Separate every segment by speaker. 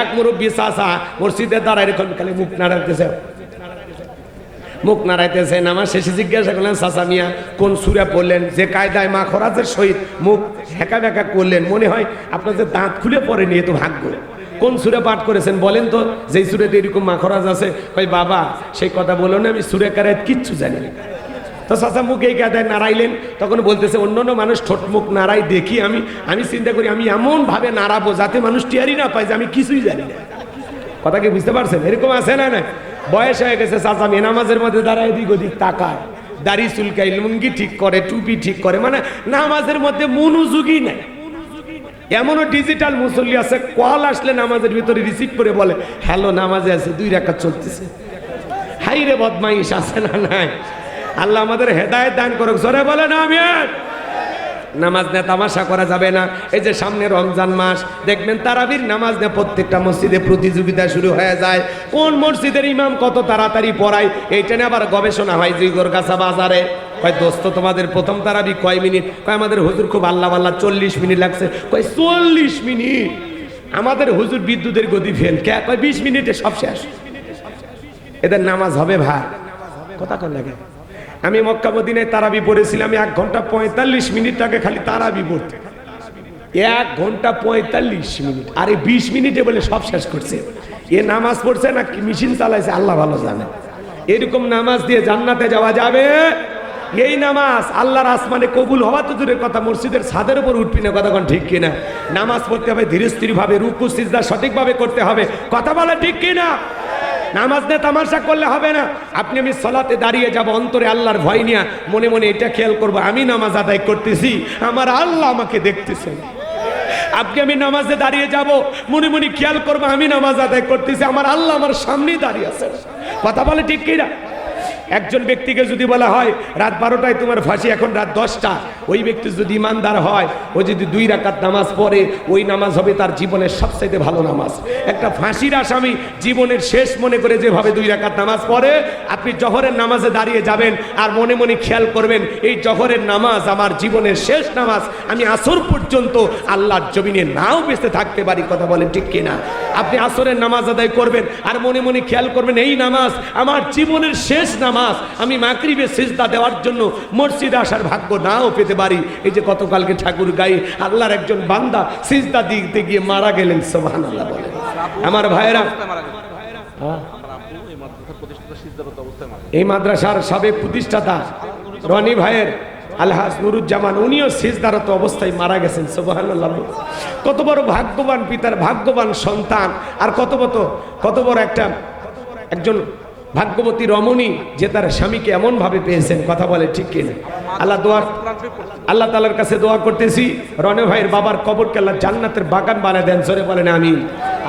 Speaker 1: এক মুরব্বী চাষা মসজিদে দাঁড়ায় খালি মুখ নাড়াইতেছে। মুখ নাড়াইতেছে, নামাজ শেষে জিজ্ঞাসা করলেন চাষা মিয়া, কোন সুরে পড়লেন? যে কায়দায় মা খরাজের সহিত মুখ হেঁকা বেঁকা করলেন, মনে হয় আপনার যে দাঁত খুলে পড়ে নিয়ে তো ভাগ্য। কোন সুরে পাঠ করেছেন বলেন তো? যেই সুরেতে এরকম মাখরাজ আছে কই বাবা, সেই কথা বলো না, আমি সুরে কারায় কিচ্ছু জানি না। তো চাচা মুখ এই কায়দায় নাড়াইলেন। তখন বলতেছে, অন্য অন্য মানুষ ঠোঁট মুখ নাড়াই দেখি আমি। আমি চিন্তা করি, আমি এমন ভাবে নাড়াবো যাতে মানুষ টিয়ারি না পায় যে আমি কিছুই জানি না। কথা কি বুঝতে পারছেন? এরকম আছে না না? বয়স হয়ে গেছে চাচা মেয়ে নামাজের মধ্যে দাঁড়ায় দিক ওদিক তাকায়। দাড়ি চুলকাই লুঙ্গি ঠিক করে, টুপি ঠিক করে মানে নামাজের মধ্যে মনোযোগই নাই। এমনও ডিজিটাল মুসল্লি আছে, কল আসলে নামাজের ভিতরে রিসিভ করে বলে, হ্যালো, নামাজে আছে, দুই রাকাত চলতেছে। হাই রে বদমাইশ আছে না নাই? আল্লাহ আমাদের হেদায়েত দান করুক। জোরে বলে না আমি নামাজ নিয়ে তামাশা করা যাবে না। এই যে সামনে রমজান মাস, দেখবেন তারাবির নামাজ নিয়ে প্রত্যেকটা মসজিদে প্রতিযোগিতা শুরু হয়ে যায়। কোন মসজিদের ইমাম কত তাড়াতাড়ি পড়ায়, এইটা নিয়ে আবার গবেষণা হয় জিগরগাছা বাজারে। কয়, দোস্ত, তোমাদের প্রথম তারাবি কয় মিনিট? কয়, আমাদের হুজুর খুব আল্লাহ আল্লাহ চল্লিশ মিনিট লাগছে। কয়, চল্লিশ মিনিট। আমাদের হুজুর বিদ্যুতের গতি ফেল। কে? কয়, বিশ মিনিটে সব শেষ। এদের নামাজ হবে ভাই। কথা কন লাগে আমি মক্কা মদিনায় তারাবি পড়েছিলাম এক ঘণ্টা পঁয়তাল্লিশ মিনিট আগে খালি তারাবি পড়তে। এক ঘণ্টা পঁয়তাল্লিশ মিনিট, আরে বিশ মিনিটে বলে সব শেষ করছে। এ নামাজ পড়ছে না কি মেশিন চালাইছে, আল্লাহ ভালো জানে। এরকম নামাজ দিয়ে জান্নাতে যাওয়া যাবে? এই নামাজ আল্লাহর আসমানে কবুল হওয়া তো দূরের কথা, মসজিদের ছাদের উপর উঠবি না, কথা কোন ঠিক কিনা? নামাজ পড়তে হবে ধীরে স্থির ভাবে রুকু, সিজদা সঠিকভাবে করতে হবে। কথা বলা ঠিক কিনা? নামাজ নিয়ে তামাশা করলে হবে না। আপনি আমি সলাতে দাঁড়িয়ে যাব, অন্তরে আল্লাহর ভয় নিয়ে মনে মনে এটা খেয়াল করব, আমি নামাজ আদায় করতেছি, আমার আল্লাহ আমাকে দেখতেছেন। আপনি আমি নামাজে দাঁড়িয়ে যাব, মনে মনে খেয়াল করব, আমি নামাজ আদায় করতেছি, আমার আল্লাহ আমার সামনেই দাঁড়িয়ে আছে কথা বলে ঠিক কিনা? একজন ব্যক্তিকে যদি বলা হয়, রাত বারোটায় তোমার ফাঁসি, এখন রাত দশটা। ওই ব্যক্তি যদি ইমানদার হয়, ও যদি দুই রাকাত নামাজ পড়ে, ওই নামাজ হবে তার জীবনের সবচাইতে ভালো নামাজ। একটা ফাঁসির আসামি জীবনের শেষ মনে করে যেভাবে দুই রাকাত নামাজ পড়ে, আপনি জহরের নামাজে দাঁড়িয়ে যাবেন আর মনে মনে খেয়াল করবেন, এই জহরের নামাজ আমার জীবনের শেষ নামাজ, আমি আসর পর্যন্ত আল্লাহর জমিনে নাও বেঁচে থাকতে পারি। কথা বলেন ঠিক কিনা? আপনি আসরের নামাজ আদায় করবেন আর মনে মনে খেয়াল করবেন, এই নামাজ আমার জীবনের শেষ নামাজ আমি মাকরিবে সিজদা দেওয়ার জন্য মসজিদে আসার ভাগ্য নাও পেতে পারি এই যে গতকালকে ঠাকুর গায়ে আল্লাহর একজন বান্দা সিজদা দিতে গিয়ে মারা গেলেন সোহান আল্লাহ বলেন আমার ভাইয়েরা? এই মাদ্রাসার সাবেক প্রতিষ্ঠাতা রনি ভাইয়ের আলহাজ নুরুজ্জামান, উনিও সিজদারত অবস্থায় মারা গেছেন, সুবহানাল্লাহ কত বড় ভাগ্যবান পিতার ভাগ্যবান সন্তান, আর কত কত কত বড় একটা একজন ভাগ্যবতী রমণী যে তার স্বামীকে এমন ভাবে পেয়েছেন, কথা বলে ঠিক কিনা? আল্লাহ দোয়া আল্লাহ তালার কাছে দোয়া করতেছি, রনে ভাইয়ের বাবার কবরকে আল্লাহ জান্নাতের বাগান বানিয়ে দেন সরে বলেন আমিন।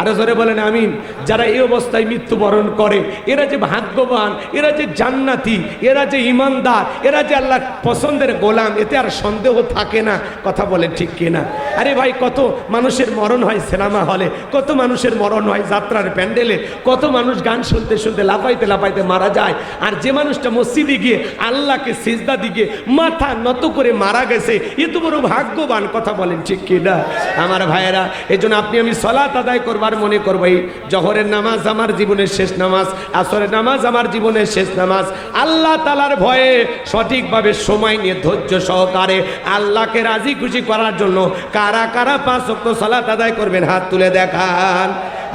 Speaker 1: আরও জোরে বলেন আমিন। যারা এই অবস্থায় মৃত্যুবরণ করে, এরা যে ভাগ্যবান, এরা যে জান্নাতি, এরা যে ইমানদার, এরা যে আল্লাহ পছন্দের গোলাম, এতে আর সন্দেহ থাকে না। কথা বলে ঠিক কিনা? আরে ভাই, কত মানুষের মরণ হয় সিনেমা হলে, কত মানুষের মরণ হয় যাত্রার প্যান্ডেলে, কত মানুষ গান শুনতে শুনতে, লাফাইতে লাফাইতে মারা যায়। আর যে মানুষটা মসজিদে গিয়ে আল্লাহকে সিজদা দিকে মাথা নত করে মারা গেছে, এ তো বড় ভাগ্যবান। কথা বলেন ঠিক কিনা? আমার ভাইয়েরা এই জন্য আপনি আমি সলাত আদায় করবার মনে করব এই জহরের নামাজ আমার জীবনের শেষ নামাজ, আসরের নামাজ আমার জীবনের শেষ নামাজ। আল্লাহ তালার ভয়ে সঠিকভাবে সময় নিয়ে ধৈর্য সহকারে আল্লাহকে রাজি খুশি করার জন্য কারা কারা পাঁচ অক্ট সালাত আদায় করবেন, হাত তুলে দেখান।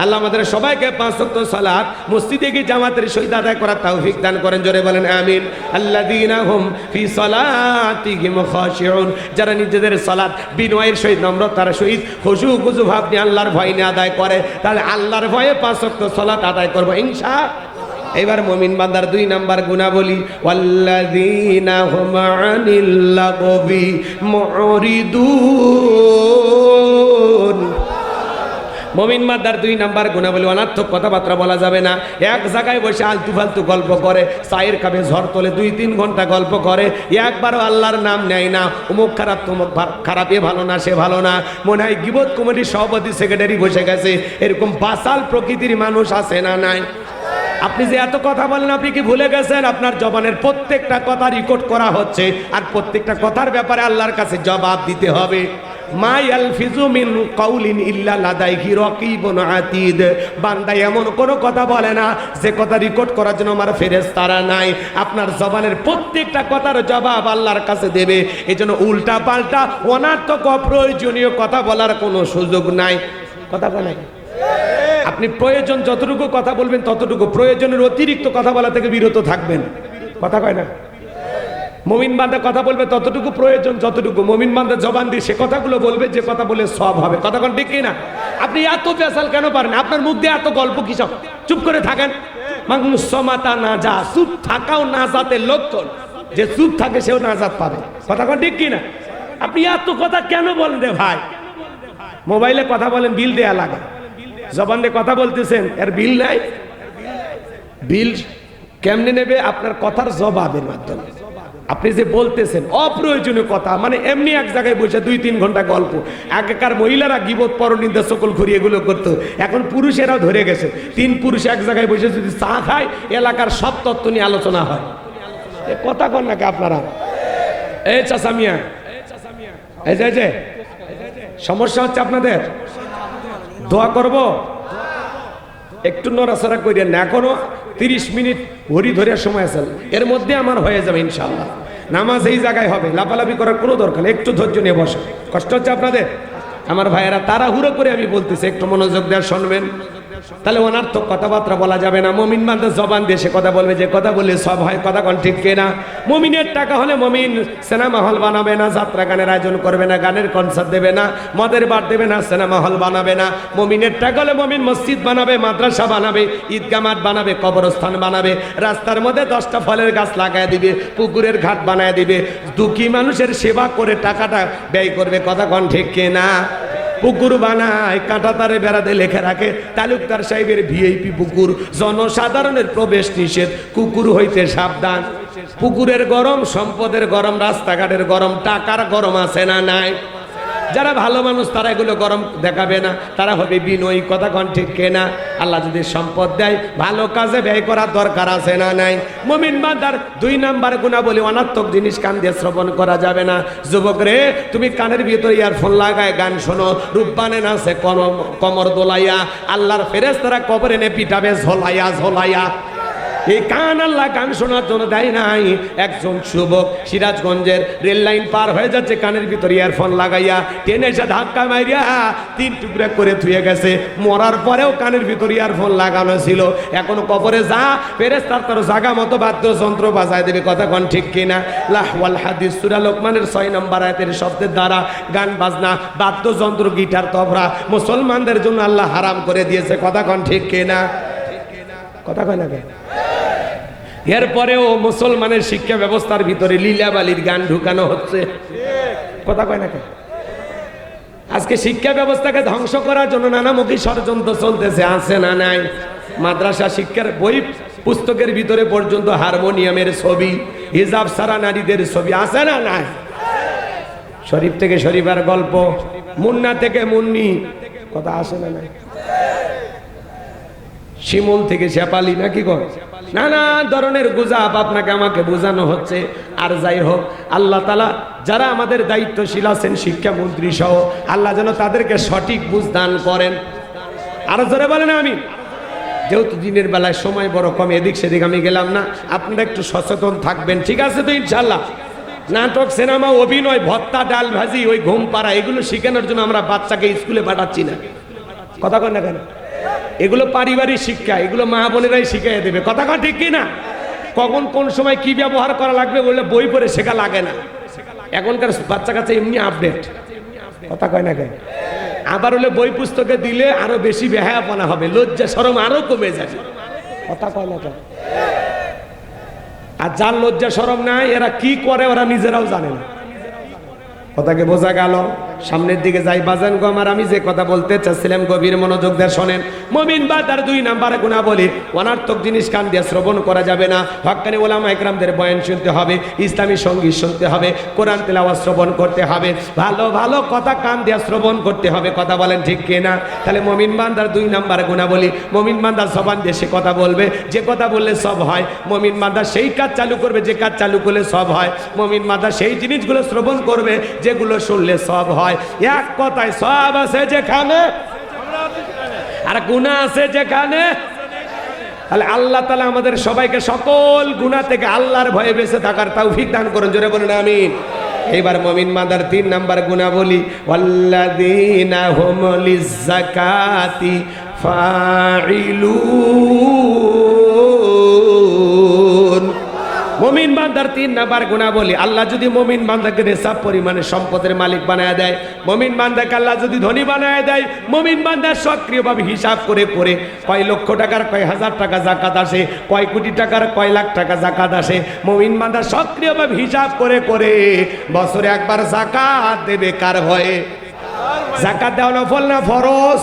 Speaker 1: আল্লাহ আমাদের সবাইকে পাঁচ অক্ট সালাত, মসজিদে গিয়ে জামাতের সহিত আদায় করার তৌফিক দান করেন, জোরে বলেন আমিন। আল্লাযীনা হুম ফি সালাতিহিম যারা নিজেদের সালাত বিনয়ের সহিত নম্রতার সহিত খুশু খুশু ভাব নিয়ে আল্লাহর ভয় নিয়ে আদায় করে, তাহলে আল্লাহর ভয়ে পাঁচ অক্ট সালাত আদায় করব ইনশা এবার মমিন বান্দার দুই নাম্বার গুণাবলী, ওয়াল্লাযীনা হুম আনিল মমিন মাদার দুই নাম্বার গুণা বলে অনার্থক কথাবার্তা বলা যাবে না। এক জায়গায় বসে আলতু ফালতু গল্প করে, চায়ের কাপে ঝড় তোলে, দুই তিন ঘণ্টা গল্প করে, একবারও আল্লাহর নাম নেয় না। অমুক খারাপ, তমুক খারাপ, এ ভালো না, সে ভালো না। মনে হয় গিবত কমিটির সভাপতি সেক্রেটারি বসে গেছে। এরকম বাসাল প্রকৃতির মানুষ আছে না নাই? আপনি যে এত কথা বলেন, আপনি কি ভুলে গেছেন? আপনার জবানের প্রত্যেকটা কথা রেকর্ড করা হচ্ছে। আর প্রত্যেকটা কথার ব্যাপারে আল্লাহর কাছে জবাব দিতে হবে। আতীদ। এমন কোনো কথা বলে না কথা রেকর্ড করার জন্য আমার নাই। আপনার জবানের প্রত্যেকটা কথার জবাব কাছে দেবে। অনার্থক, অপ্রয়োজনীয় কথা বলার কোনো সুযোগ নাই। কথা বলে আপনি প্রয়োজন যতটুকু কথা বলবেন, ততটুকু প্রয়োজনের অতিরিক্ত কথা বলা থেকে বিরত থাকবেন। কথা কয় না? মমিন বান্ধা কথা বলবে ততটুকু প্রয়োজন, যতটুকু। মমিন বান্ধা জবান দিয়ে সে কথাগুলো বলবে, যে কথা বলে সব হবে। কথা কোন ঠিক না আপনি এত পেশাল কেন পারেন? আপনার মুখ এত গল্প কি সব? চুপ করে থাকেন। সমাতা না যা, চুপ থাকাও না যাতে লক্ষণ যে চুপ থাকে সেও নাজাত পাবে কথা কোন ঠিক কিনা? আপনি এত কথা কেন বলেন রে ভাই? মোবাইলে কথা বলেন, বিল দেয়া লাগে। জবান দিয়ে কথা বলতেছেন, এর বিল নাই? বিল কেমনে নেবে? আপনার কথার জবাবের মাধ্যমে। আপনি যে বলতেছেন, অপ্রয়োজনীয় কথা মানে এমনি এক জায়গায় বসে দুই তিন ঘণ্টা গল্প। আগেকার মহিলারা গিবত, পরনিন্দা, সকল ঘুরি এগুলো করতো। এখন পুরুষেরাও ধরে গেছে। তিন পুরুষ এক জায়গায় বসে যদি চা খায়, এলাকার সব তত্ত্ব নিয়ে আলোচনা হয়। এ কথা কন নাকি আপনারা? এই চাষা মিয়া। এই যে এই যে। সমস্যা হচ্ছে আপনাদের? দোয়া করব? একটু নড়াচড়া করিয়েন না, এখনও তিরিশ মিনিট ঘড়ি ধরে সময় আছে। এর মধ্যে আমার হয়ে যাবে ইনশাল্লাহ নামাজ এই জায়গায় হবে, লাফালাফি করার কোনো দরকার একটু ধৈর্য নিয়ে বসে। কষ্ট হচ্ছে আপনাদের? আমার ভাইয়েরা তাড়াহুড়ো করে আমি বলতেছি, একটু মনোযোগ দেওয়া শুনবেন। তাহলে ওনার তো কথাবার্তা বলা যাবে না। মমিন মানতে জবান সে কথা বলবে যে, কথা বললে সব হয়, কথা কোন ঠিক না মমিনের টাকা হলে মমিন সিনেমা হল বানাবে না, যাত্রা গানের আয়োজন করবে না, গানের কনসার্ট দেবে না, মদের বার দেবে না, সিনেমা হল বানাবে না। মমিনের টাকা হলে মমিন মসজিদ বানাবে, মাদ্রাসা বানাবে ঈদগা মাঠ বানাবে, কবরস্থান বানাবে, রাস্তার মধ্যে দশটা ফলের গাছ লাগায় দিবে, পুকুরের ঘাট বানায় দিবে। দুঃখী মানুষের সেবা করে টাকাটা ব্যয় করবে, কথা কোন ঠিক না পুকুর বানায়, কাঁটা তারে বেড়াতে লেখে রাখে। তালুকদার সাহেবের ভিআইপি পুকুর, জনসাধারণের প্রবেশ নিষেধ, কুকুর হইতে সাবধান। পুকুরের গরম, সম্পদের গরম, রাস্তাঘাটের গরম, টাকার গরম আছে না নাই? যারা ভালো মানুষ, তারা এগুলো গরম দেখাবে না। তারা হবে বিনয়ী, কথা কন ঠিক কেনা? আল্লাহ যদি সম্পদ দেয়, ভালো কাজে ব্যয় করার দরকার আছে না নাই? মমিন বান্দার দুই নাম্বার গুণা বলে অনাত্মক জিনিস কান দিয়ে শ্রবণ করা যাবে না। যুবক রে, তুমি কানের ভিতরে ইয়ারফোন লাগায় গান শোনো। রূপবানে নাচে কমর দোলাইয়া, আল্লাহর ফেরেস তারা কবর এনে পিটাবে, ঝোলাইয়া ঝোলাইয়া। এই কান আল্লাহ গান শোনার জন্য দেয় নাই। একজন যুবক সিরাজগঞ্জের রেল লাইন পার হয়ে যাচ্ছে, কানের ভিতরে ইয়ারফোন লাগাইয়া টেনে এসে ধাক্কা মারিয়া তিন টুকরা করে থুয়ে গেছে। মরার পরেও কানের ভিতরে ইয়ারফোন লাগানো ছিল। এখন কবরে যা ফেরেস তার তার জাগা মতো বাদ্যযন্ত্র বাজায় দেবে, কথা কন ঠিক কিনা? লাহওয়াল হাদিস, সুরা লোকমানের ছয় নম্বর আয়াতের শব্দের দ্বারা গান বাজনা, বাদ্যযন্ত্র, গিটার, তবরা মুসলমানদের জন্য আল্লাহ হারাম করে দিয়েছে, কথা কন ঠিক কিনা? কথা কয় না কেন? এরপরেও মুসলমানের শিক্ষা ব্যবস্থার ভিতরে লীলাবালির গান ঢুকানো হচ্ছে। কথা কয় না আজকে শিক্ষা ব্যবস্থাকে ধ্বংস করার জন্য নানামুখী ষড়যন্ত্র চলতেছে, আছে না নাই? মাদ্রাসা শিক্ষার বই পুস্তকের ভিতরে পর্যন্ত হারমোনিয়ামের ছবি, হিজাব সারা নারীদের ছবি, আছে না নাই? শরীফ থেকে শরীফার গল্প, মুন্না থেকে মুন্নি, কথা আসে না নাই? শিমুল থেকে শেপালি নাকি গো নানা ধরনের গুজাব আপনাকে আমাকে বোঝানো হচ্ছে। আর যাই হোক, আল্লাহ তালা যারা আমাদের দায়িত্বশীল আছেন, শিক্ষামন্ত্রী সহ, আল্লাহ যেন তাদেরকে সঠিক বুঝ দান করেন। আরও জোরে বলেন আমি যেহেতু দিনের বেলায় সময় বড় কম, এদিক সেদিক আমি গেলাম না। আপনারা একটু সচেতন থাকবেন, ঠিক আছে তো ইনশাল্লাহ নাটক, সিনেমা, অভিনয়, ভত্তা ডাল ভাজি ওই ঘুম পাড়া এগুলো শেখানোর জন্য আমরা বাচ্চাকে স্কুলে পাঠাচ্ছি না। কথা কন না কেন? এগুলো পারিবারিক শিক্ষা, এগুলো মা বোনেরাই শিখিয়ে দেবে। কথা কন ঠিক কি না কখন কোন সময় কি ব্যবহার করা লাগবে বললে বই পড়ে শেখা লাগে না। এখনকার বাচ্চা কাছে এমনি আপডেট কথা কয় না কেন আবার হলে বই পুস্তকে দিলে আরও বেশি বেহায়াপনা হবে, লজ্জা সরম আরও কমে যাবে। কথা কয় না কেন আর যার লজ্জা সরম নাই, এরা কি করে ওরা নিজেরাও জানে না। কথাকে বোঝা গেল। সামনের দিকে যাই, বাজান গো আমার, আমি যে কথা বলতে চাচ্ছিলাম, গভীর মনোযোগ দিয়ে শোনেন। মমিন বা তার দুই নাম্বারে গুণা বলি অনার্থক জিনিস কান দিয়ে শ্রবণ করা যাবে না। হকানি ওলামা একরামদের বয়ান শুনতে হবে, ইসলামী সংগীত শুনতে হবে, কোরআন তেলাওয়াত শ্রবণ করতে হবে, ভালো ভালো কথা কান দিয়ে শ্রবণ করতে হবে, কথা বলেন ঠিক কিনা? তাহলে মমিন বান্দার দুই নাম্বারে গুণা বলি মমিন বান্দার সবান সে কথা বলবে, যে কথা বললে সব হয়, মমিন বান্দা সেই কাজ চালু করবে, যে কাজ চালু করলে সব হয়, মমিন বান্দা সেই জিনিসগুলো শ্রবণ করবে, যেগুলো শুনলে সব হয়। হয়। এক কথায় সব আছে যেখানে। আর গুণা আছে যেখানে। তাহলে আল্লাহ তালা আমাদের সবাইকে সকল গুণা থেকে আল্লাহর ভয়ে বেঁচে থাকার তৌফিক দান করুন। জোরে বলুন, আমিন। এইবার মমিন মাদার তিন নাম্বার গুণা বলি, ওয়াল্লাযীনা হুম লিযাকাতি ফাইলুন মমিন বান্দার তিন নাম্বার গুণা বলি, আল্লাহ যদি মমিন বান্দাকে নেশাব পরিমাণে সম্পদের মালিক বানায় দেয়, মমিন বান্দাকে আল্লাহ যদি ধনী বানায় দেয়, মমিন বান্দার সক্রিয়ভাবে হিসাব করে করে কয় লক্ষ টাকার, কয় হাজার টাকা জাকাত আসে, কয় কোটি টাকার, কয় লাখ টাকা জাকাত আসে, মমিন বান্দার সক্রিয়ভাবে হিসাব করে করে বছরে একবার জাকাত দেবে কার ভয়ে? জাকাত দেওয়া নফল না ফরজ?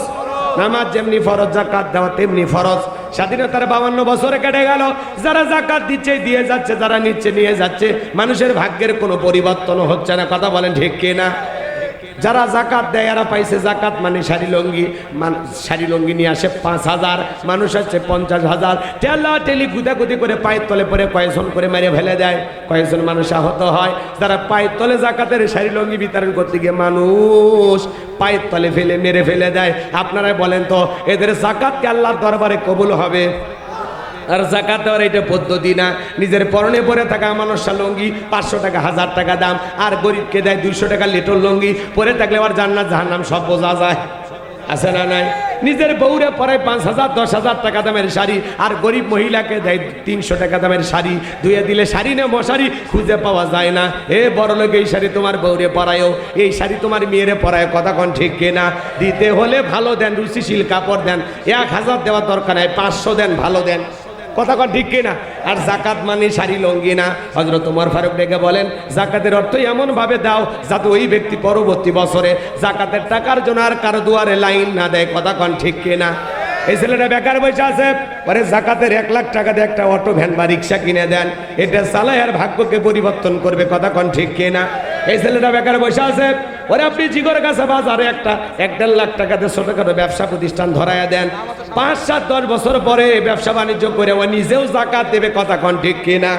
Speaker 1: নামাজ যেমনি ফরজ, জাকাত দেওয়া তেমনি ফরজ। স্বাধীনতার বাউান্ন বছরে কেটে গেল। যারা জাকাত দিচ্ছে, দিয়ে যাচ্ছে, যারা নিচ্ছে, নিয়ে যাচ্ছে। মানুষের ভাগ্যের কোনো পরিবর্তন হচ্ছে না। কথা বলেন ঠিক কিনা? যারা জাকাত দেয়, এরা পাইছে জাকাত মানে শাড়ি লঙ্গি শাড়ি লঙ্গি নিয়ে আসে পাঁচ হাজার, মানুষ আসছে পঞ্চাশ হাজার। টেলা টেলি গুদাগুদি করে পায়ের তলে পরে কয়েকজন করে মেরে ফেলে দেয়। কয়েকজন মানুষ আহত হয়। যারা পায়ের তলে জাকাতের শাড়ি লঙ্গি বিতরণ করতে গিয়ে মানুষ পায়ের তলে ফেলে, মেরে ফেলে দেয়। আপনারাই বলেন তো, এদের জাকাতকে আল্লাহর দরবারে কবুল হবে? আর জাকাত দেওয়ার এটা পদ্ধতি না। নিজের পরনে পরে থাকা মানুষটা লঙ্গি, পাঁচশো টাকা, হাজার টাকা দাম, আর গরিবকে দেয় দুইশো টাকা লিটর লঙ্গি। পরে থাকলে আবার জান্নাত, জাহান্নাম সব বোঝা যায়। আছে না নাই? নিজের বউরে পরে পাঁচ হাজার, দশ হাজার টাকা দামের শাড়ি, আর গরিব মহিলাকে দেয় তিনশো টাকা দামের শাড়ি। ধুয়ে দিলে শাড়ি না মশারি, খুঁজে পাওয়া যায় না। এ বড় লোক এই শাড়ি তোমার বউরে পরায়ও। এই শাড়ি তোমার মেয়েরে পরায় কোন ঠিক কিনা দিতে হলে ভালো দেন, রুচিশীল কাপড় দেন। এক হাজার দেওয়ার দরকার নাই, পাঁচশো দেন, ভালো দেন। কথা কন ঠিক কিনা? আর জাকাত মানে শাড়ি লঙ্গি না। হজরত উমর ফারুক ডেকে বলেন, জাকাতের অর্থ এমন ভাবে দাও যাতে ওই ব্যক্তি পরবর্তী বছরে জাকাতের টাকার জন্য আর কারও দুয়ারে লাইন না দেয়। কথা কন ঠিক কিনা? এই ছেলেটা বেকার বসে আছে। পরে জাকাতের এক লাখ টাকা দিয়ে একটা অটো, ভ্যান বা রিক্সা কিনে দেন। এটা চালাই আর ভাগ্যকে পরিবর্তন করবে। কথা কন ঠিক কিনা? এই ছেলেটা বেকার বসে আছে। ওরে আপনি জিগর কাছে বাজারে একটা, এক দেড় লাখ টাকা দিয়ে ছোটখাটো ব্যবসা প্রতিষ্ঠান ধরাইয়া দেন। পাঁচ সাত দশ বছর পরে ব্যবসা বাণিজ্য করে ও নিজেও জাকাত দেবে, কথা কন ঠিক কিনা?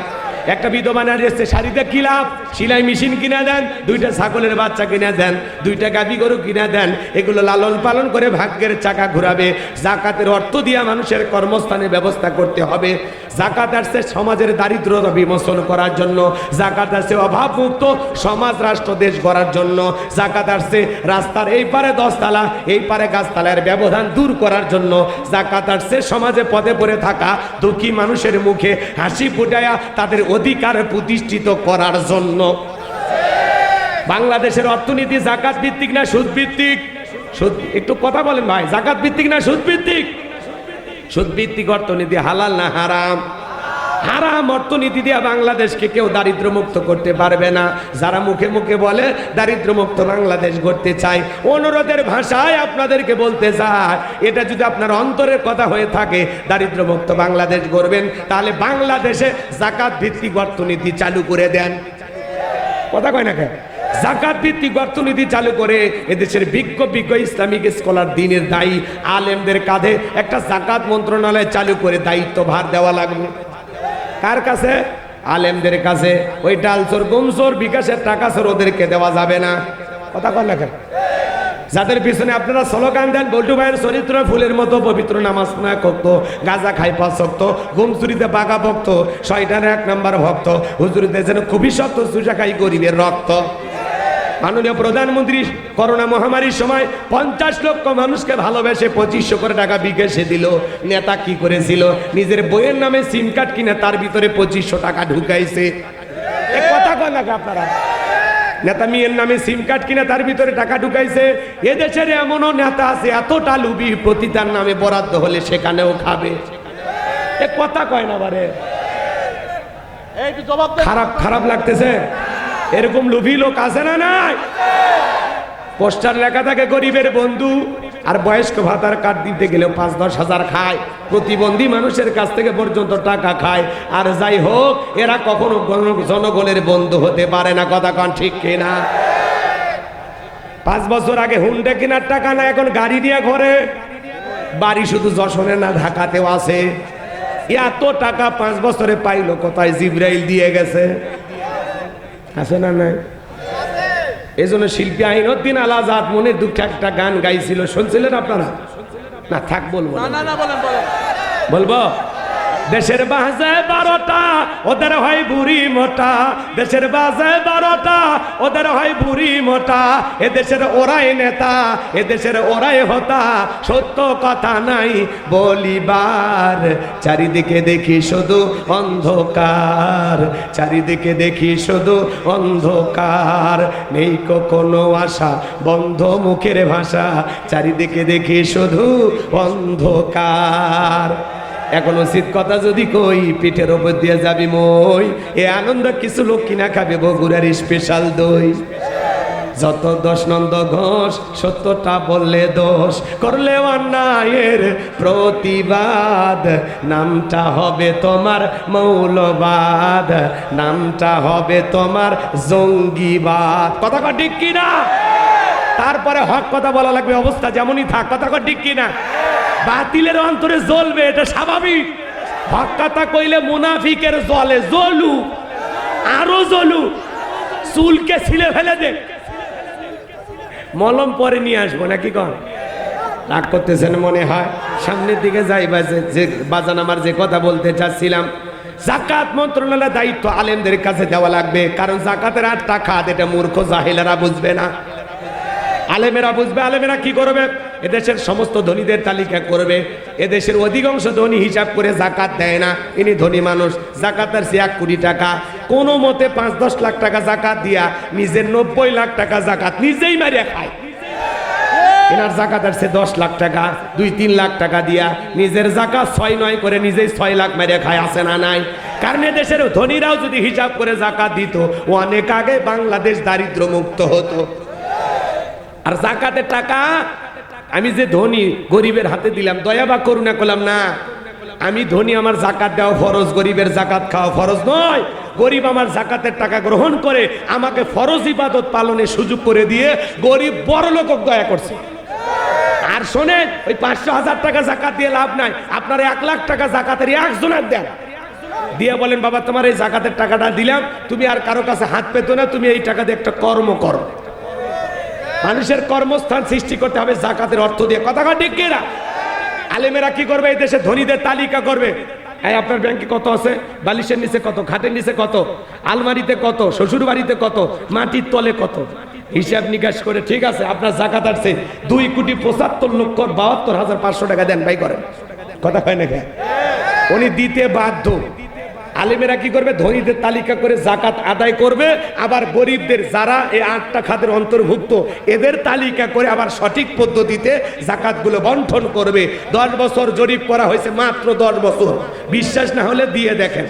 Speaker 1: একটা বিধবা নারী এসছে শাড়িতে কি লাভ? সিলাই মেশিন কিনে দেন, দুইটা ছাগলের বাচ্চা কিনে দেন, দুইটা গাভী গরু কিনে দেন, এগুলো লালন পালন করে ভাগ্যের চাকা ঘুরাবে। জাকাতের অর্থ দিয়া মানুষের কর্মস্থানের ব্যবস্থা করতে হবে। জাকাত আসছে সমাজের দারিদ্রতা বিমোচন করার জন্য। জাকাত আসছে অভাবমুক্ত সমাজ রাষ্ট্র দেশ গড়ার জন্য। জাকাত আসছে রাস্তার এই পারে দশতলা, এই পারে গাছতলার ব্যবধান দূর করার জন্য। জাকাত আসছে সমাজে পদে পড়ে থাকা দুঃখী মানুষের মুখে হাসি ফুটায়া তাদের অধিকার প্রতিষ্ঠিত করার জন্য। বাংলাদেশের অর্থনীতি জাকাত ভিত্তিক না সুদ ভিত্তিক? একটু কথা বলেন ভাই, জাকাত ভিত্তিক না সুদ ভিত্তিক? সুদ ভিত্তিক অর্থনীতি হালাল না হারাম? হারাম অর্থনীতি দিয়ে বাংলাদেশকে কেউ দারিদ্র মুক্ত করতে পারবে না। যারা মুখে মুখে বলে দারিদ্র মুক্ত বাংলাদেশ গড়তে চায়, অনুরোধের ভাষায় আপনাদেরকে বলতে চায় এটা যদি আপনার অন্তরের কথা হয়ে থাকে দারিদ্র মুক্ত বাংলাদেশ গড়বেন, তাহলে বাংলাদেশে জাকাত ভিত্তিক অর্থনীতি চালু করে দেন। কথা কয় না কেন? জাকাত ভিত্তিক অর্থনীতি চালু করে এদেশের বিজ্ঞ বিজ্ঞ ইসলামিক স্কলার দিনের দায়ী আলেমদের কাঁধে একটা জাকাত মন্ত্রণালয় চালু করে দায়িত্ব ভার দেওয়া লাগবে। কার কাছে? আলেমদের কাছে। ওই ডালচোর গুমচোর বিকাশের টাকা চোর ওদেরকে দেওয়া যাবে না। কথা কয় না যাদের পিছনে আপনারা স্লোগান দেন, বল্টু ভাইয়ের চরিত্র ফুলের মতো, পবিত্র নামাজ না করতো গাঁজা খাই শক্ত ঘুমচুরিতে বাঘা ভক্ত শয়টানের এক নাম্বার ভক্ত। হুজুরিতে যেন খুবই সত্য সুজা খাই গরিবের রক্ত। মাননীয় প্রধানমন্ত্রী করোনা মহামারীর সময় পঞ্চাশ লক্ষ মানুষকে ভালোবেসে পঁচিশশো করে টাকা বিকাশে দিল। নেতা কি করেছিল? নিজের বইয়ের নামে সিম কার্ড কিনে তার ভিতরে পঁচিশশো টাকা ঢুকাইছে। কথা কয় নাকি আপনারা? নেতা মিয়ের নামে সিম কার্ড কিনে তার ভিতরে টাকা ঢুকাইছে। এদেশের এমনও নেতা আছে এতটা লুবি প্রতি তার নামে বরাদ্দ হলে সেখানেও খাবে। এ কথা কয় না বারে। খারাপ খারাপ লাগতেছে? এরকম লুভি লোক আছে না নাই? পোস্টার লেখা থাকে, গরিবের বন্ধু। আর বয়স্ক ভাতার কার্ড দিতে গেলেও পাঁচ, দশ হাজার খায়। প্রতিবন্ধী মানুষের কাছ থেকে পর্যন্ত টাকা খায়। আর যাই হোক, এরা কখনো জনগণের বন্ধু হতে পারে না, কথা কন ঠিক কিনা? পাঁচ বছর আগে হুন্ডে কেনার টাকা না, এখন গাড়ি দিয়ে ঘরে। বাড়ি শুধু যশোরে না, ঢাকাতেও আছে। এত টাকা পাঁচ বছরে পাইলো, কোথায় জিব্রাইল দিয়ে গেছে? আছে না নাই? এই জন্য শিল্পী আইনুদ্দিন আল আজাদ মনের দুঃখে একটা গান গাইছিল শুনছিলেন আপনারা? না থাক বলব বলব? দেশের বাজে বারোটা, ওদের হয় বুড়ি মোটা। দেশের বাজে বারোটা, ওদের হয় বুড়ি মোটা। এ দেশের ওরাই নেতা, এ দেশের ওরাই হতা। সত্য কথা নাই বলিবার। চারিদিকে দেখি শুধু অন্ধকার। চারিদিকে দেখি শুধু অন্ধকার। নেই কোনো আশা, বন্ধ মুখের ভাষা। চারিদিকে দেখি শুধু অন্ধকার। এখন উচিত কথা যদি কই, পিঠের ওপর দিয়ে যাবি মই। এ আনন্দ কিছু লোক কিনা খাবে বগুড়ার স্পেশাল দই। যত দশ নন্দ ঘোষ সত্যটা বললে দোষ। করলে অন্যায়ের প্রতিবাদ, নামটা হবে তোমার মৌলবাদ। নামটা হবে তোমার জঙ্গিবাদ। কথা ঠিক কিনা? তারপরে হক কথা বলা লাগবে, অবস্থা যেমনই থাক, কথা ঠিক কিনা? বাতিলের অন্তরে জ্বলবে, এটা স্বাভাবিক। হক কইলে মুনাফিকের জলে জ্বলু, আরও জ্বলু। চুলকে ছিলে ফেলে দে। মলম পরে নিয়ে আসব, নাকি কন? রাগ করতেছেন মনে হয়? সামনের দিকে যাই যে বাজান আমার যে কথা বলতে চাচ্ছিলাম। জাকাত মন্ত্রণালয়ের দায়িত্ব আলেমদের কাছে দেওয়া লাগবে, কারণ জাকাতের আটটা খাত, এটা মূর্খ জাহিলারা বুঝবে না। আলেমেরা বুঝবে, আলেমেরা কি করবে? এদেশের সমস্ত ধনীদের তালিকা করবে। এদেশের অধিকাংশ ধনী হিসাব করে জাকাত দেয় না। ইনি ধনী মানুষ। জাকাতের সে এক কোটি টাকা। কোনো মতে পাঁচ দশ লাখ টাকা জাকাত দিয়া নিজের নব্বই লাখ টাকা জাকাত নিজেই মারিয়া খায়। এনার জাকাত আসছে দশ লাখ টাকা, দুই তিন লাখ টাকা দিয়া নিজের জাকাত ছয় নয় করে নিজেই ছয় লাখ মেরে খায় আসে না নাই? কারণ দেশের ধনীরাও যদি হিসাব করে জাকাত দিত, অনেক আগে বাংলাদেশ দারিদ্র মুক্ত হতো। আর জাকাতের টাকা আমি যে ধনী গরিবের হাতে দিলাম, দয়া বা করুণা করলাম না। আমি ধনী, আমার জাকাত দেওয়া ফরজ, গরিবের জাকাত খাওয়া ফরজ নয়। গরিব আমার জাকাতের টাকা গ্রহণ করে আমাকে ফরজ ইবাদত পালনের সুযোগ করে দিয়ে গরিব বড় লোক দয়া করছে। আর শোনেন, ওই পাঁচশো হাজার টাকা জাকাত দিয়ে লাভ নাই। আপনার এক লাখ টাকা জাকাতের একজনের দেন দিয়ে বলেন, বাবা, তোমার এই জাকাতের টাকাটা দিলাম। তুমি আর কারও কাছে হাত পেতো না, তুমি এই টাকা দিয়ে একটা কর্ম করো। মানুষের কর্মস্থান সৃষ্টি করতে হবে, জাকাতের অর্থ দিয়ে। কথা ঠিক কিনা? আলেমেরা কি করবে? এই দেশে ধনীদের তালিকা করবে। এই আপনার ব্যাংকে কত আছে? বালিশের নিচে কত? খাটের নিচে কত? আলমারিতে কত? শ্বশুর বাড়িতে কত? মাটির তলে কত? হিসাব নিকাশ করে, ঠিক আছে, আপনার জাকাত আসছে। দুই কোটি পঁচাত্তর লক্ষ বাহাত্তর হাজার পাঁচশো টাকা দেন ভাই করেন। কথা হয় না কেন? উনি দিতে বাধ্য। আলেমেরা কি করবে? ধনীদের তালিকা করে জাকাত আদায় করবে। আবার গরিবদের যারা এই আটটা খাতের অন্তর্ভুক্ত, এদের তালিকা করে আবার সঠিক পদ্ধতিতে জাকাতগুলো বন্টন করবে। দশ বছর জরিপ করা হয়েছে মাত্র দশ বছর। বিশ্বাস না হলে দিয়ে দেখেন।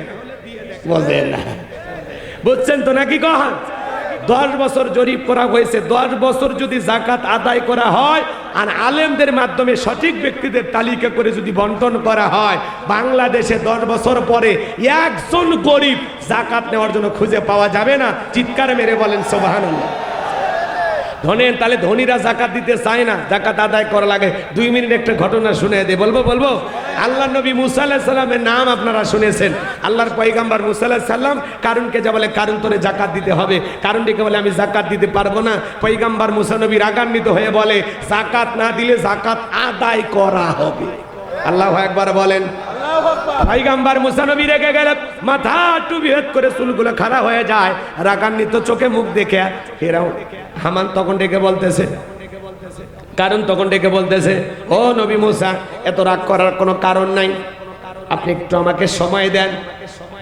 Speaker 1: বলেন বুঝছেন তো নাকি কহা দশ বছর জরিপ করা হয়েছে, দশ বছর যদি জাকাত আদায় করা হয়, আর আলেমদের মাধ্যমে সঠিক ব্যক্তিদের তালিকা করে যদি বন্টন করা হয়, বাংলাদেশে দশ বছর পরে একজন গরিব জাকাত নেওয়ার জন্য খুঁজে পাওয়া যাবে না। চিৎকার মেরে বলেন সোবাহান ধনেন, তাহলে ধনীরা জাকাত দিতে চায় না, জাকাত আদায় করা লাগে। দুই মিনিট একটা ঘটনা শুনে দে, বলব বলব? আল্লাহ নবী মুসা আলাহ সাল্লামের নাম আপনারা শুনেছেন। আল্লাহর পয়গাম্বার মুসা আলাহ সাল্লাম কারণকে যা বলে কারণ তোরে জাকাত দিতে হবে। কারণটিকে বলে আমি জাকাত দিতে পারব না। পৈগাম্বার মুসানবী রাগান্বিত হয়ে বলে জাকাত না দিলে জাকাত আদায় করা হবে। আল্লাহ একবার বলেন। পয়গাম্বার মুসানবী রেখে গেলে মাথা করে চুলগুলো খারাপ হয়ে যায়। রাগান্বিত চোখে মুখ দেখে হামান তখন ডেকে বলতেছে কারণ তখন ডেকে বলতেছে, ও নবী মুসা, এত রাগ করার কোনো কারণ নাই। আপনি একটু আমাকে সময় দেন।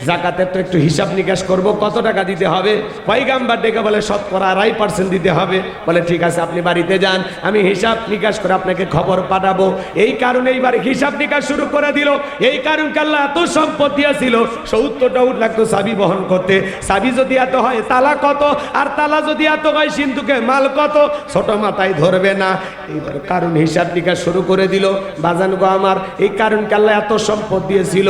Speaker 1: জাকাতের তো একটু হিসাব নিকাশ করব, কত টাকা দিতে হবে? পয়গাম্বার ডেকে বলে, শতকরা আড়াই পার্সেন্ট দিতে হবে। বলে, ঠিক আছে, আপনি বাড়িতে যান, আমি হিসাব নিকাশ করে আপনাকে খবর পাঠাবো। এই কারণে এইবার হিসাব নিকাশ শুরু করে দিল। এই কারণ আল্লাহ এত সম্পদ দিয়েছিল সত্তরটা উঠ লাগতো সাবি বহন করতে। সাবি যদি এত হয়, তালা কত? আর তালা যদি এত হয়, সিন্ধুকে মাল কত? ছোট মাথায় ধরবে না। এইবার কারণ হিসাব নিকাশ শুরু করে দিল। বাজান গো আমার, এই কারণ আল্লাহ এত সম্পদ দিয়েছিল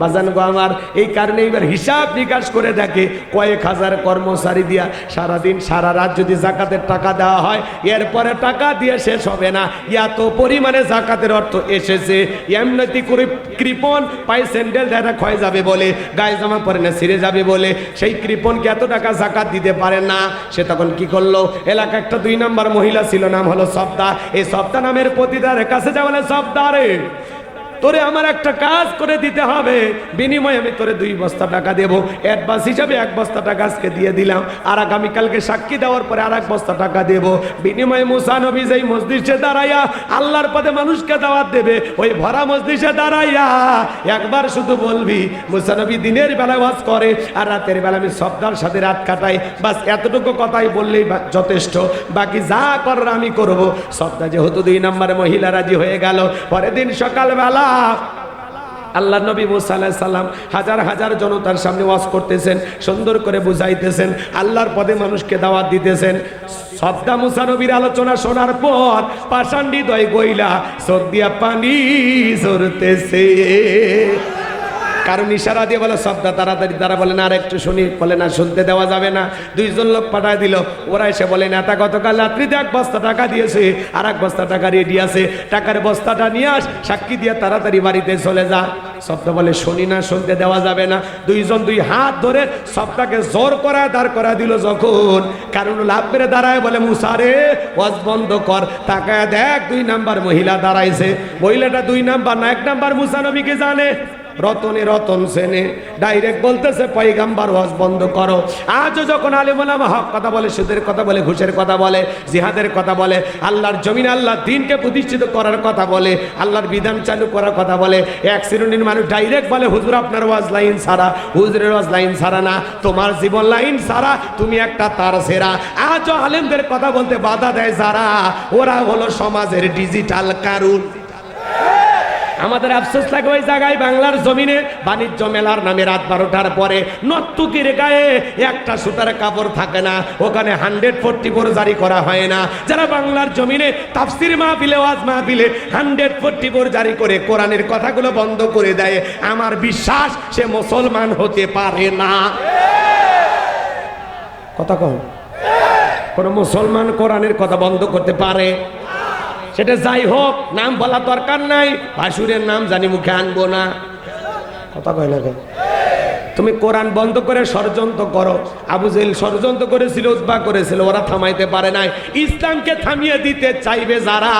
Speaker 1: বাজান গো আমার, এই কারণে এবার হিসাব নিকাশ করে দেখে কয়েক হাজার কর্মচারী দিয়া সারাদিন, সারা রাত যদি জাকাতের টাকা দেওয়া হয়, এরপরে টাকা দিয়ে শেষ হবে না। এত পরিমাণে জাকাতের অর্থ এসেছে। এমনতি করে কৃপন পায়ে স্যান্ডেল দেখা ক্ষয় যাবে বলে, গায়ে জামা পরে না, ছিঁড়ে যাবে বলে। সেই কৃপনকে এত টাকা জাকাত দিতে পারে না। সে তখন কি করল? এলাকা একটা দুই নম্বর মহিলা ছিল, নাম হলো সপ্তাহ এই সপ্তাহ নামের প্রতিদারের কাছে যা বলে সপ্তাহে তোরে আমার একটা কাজ করে দিতে হবে। বিনিময়ে আমি তোরে দুই বস্তা টাকা দেব। অ্যাডভান্স হিসাবে এক বস্তা টাকা আজকে দিয়ে দিলাম। আর আগামীকালকে সাক্ষী দেওয়ার পরে আর এক বস্তা টাকা দেব। বিনিময়ে মুসা নবী যেই মসজিদে দাঁড়াইয়া আল্লাহর পদে মানুষকে দাওয়াত দেবে, ওই ভরা মসজিদে দাঁড়াইয়া একবার শুধু বলবি, মুসা নবী দিনের বেলা ওয়াজ করে আর রাতের বেলা আমি সপ্তাহের সাথে রাত কাটাই। বাস এতটুকু কথাই বললেই যথেষ্ট। বাকি যা করার আমি করব। সপ্তাহ যেহেতু দুই নম্বরে মহিলা রাজি হয়ে গেল। পরের দিন সকালবেলা আল্লাহ। নবী মুসা আলাইহিস সালাম হাজার হাজার জনতার সামনে ওয়াজ করতেছেন, সুন্দর করে বুঝাইতেছেন, আল্লাহর পদে মানুষকে দাওয়াত দিতেছেন। সদ্দা মুসা নবীর আলোচনা শোনার পর পাষাণ্ডি দয় গইলা সদ্দিয়া পানি ঝরতেছে। কারণ ইশারা দিয়ে বলে সবদা তাড়াতাড়ি, তারা বলে, না আর একটু শুনি। বলে, না, শুনতে দেওয়া যাবে না। দুইজন লোক পাঠায় দিল। ওরা এসে বলে নেতা গতকাল রাত্রিতে এক বস্তা টাকা দিয়েছে, আর এক বস্তা টাকা রেডি আছে। টাকার বস্তাটা নিয়ে আস, সাক্ষী দিয়ে তাড়াতাড়ি বাড়িতে চলে যা। সপ্তাহ বলে, শুনি না, শুনতে দেওয়া যাবে না। দুইজন দুই হাত ধরে সপ্তাহকে জোর করায় দাঁড় করা দিল যখন। কারণ লাভ করে দাঁড়ায় বলে মুসারে ওয়াজ বন্ধ কর। তাকায় দেখ, দুই নাম্বার মহিলা দাঁড়াইছে। মহিলাটা দুই নাম্বার না, এক নাম্বার মুসা নবীকে জানে। রতনে রতন সেনে ডাইরেক্ট বলতেছে, পয়গাম্বার ওয়াজ বন্ধ করো। আজও যখন আলিমুলাম হক কথা বলে, সুদের কথা বলে, ঘুষের কথা বলে, জিহাদের কথা বলে, আল্লাহর জমিন আল্লাহ দিনকে প্রতিষ্ঠিত করার কথা বলে, আল্লাহর বিধান চালু করার কথা বলে, এক শ্রেণির মানুষ ডাইরেক্ট বলে, হুজুর, আপনার ওয়াজ লাইন সারা হুজুরের ওয়াজ লাইন সারা না, তোমার জীবন লাইন সারা তুমি একটা তার সেরা। আজও আলেমদের কথা বলতে বাধা দেয় যারা, ওরা হলো সমাজের ডিজিটাল কারুন। আমাদের আফসোস লাগে ওই জায়গায় বাংলার জমিনে বাণিজ্য মেলার নামে রাত বারোটার পরে নর্তুকির গায়ে একটা সুতার কাপড় থাকে না, ওখানে হান্ড্রেড ফোরটি ফোর জারি করা হয় না। যারা বাংলার জমিনে তাফসির মাহফিলে, ওয়াজ মাহফিলে হান্ড্রেড ফোরটি ফোর জারি করে কোরআনের কথাগুলো বন্ধ করে দেয়, আমার বিশ্বাস সে মুসলমান হতে পারে না। কথা কম কোন মুসলমান কোরআনের কথা বন্ধ করতে পারে? সেটা যাই হোক, নাম বলা দরকার নাই ভাসুরের নাম জানি মুখে আনব না। কথা কয় না? তুমি কোরআন বন্ধ করে ষড়যন্ত্র করো। আবু জেল ষড়যন্ত্র করেছিল করেছিল, ওরা থামাইতে পারে নাই। ইসলামকে থামিয়ে দিতে চাইবে যারা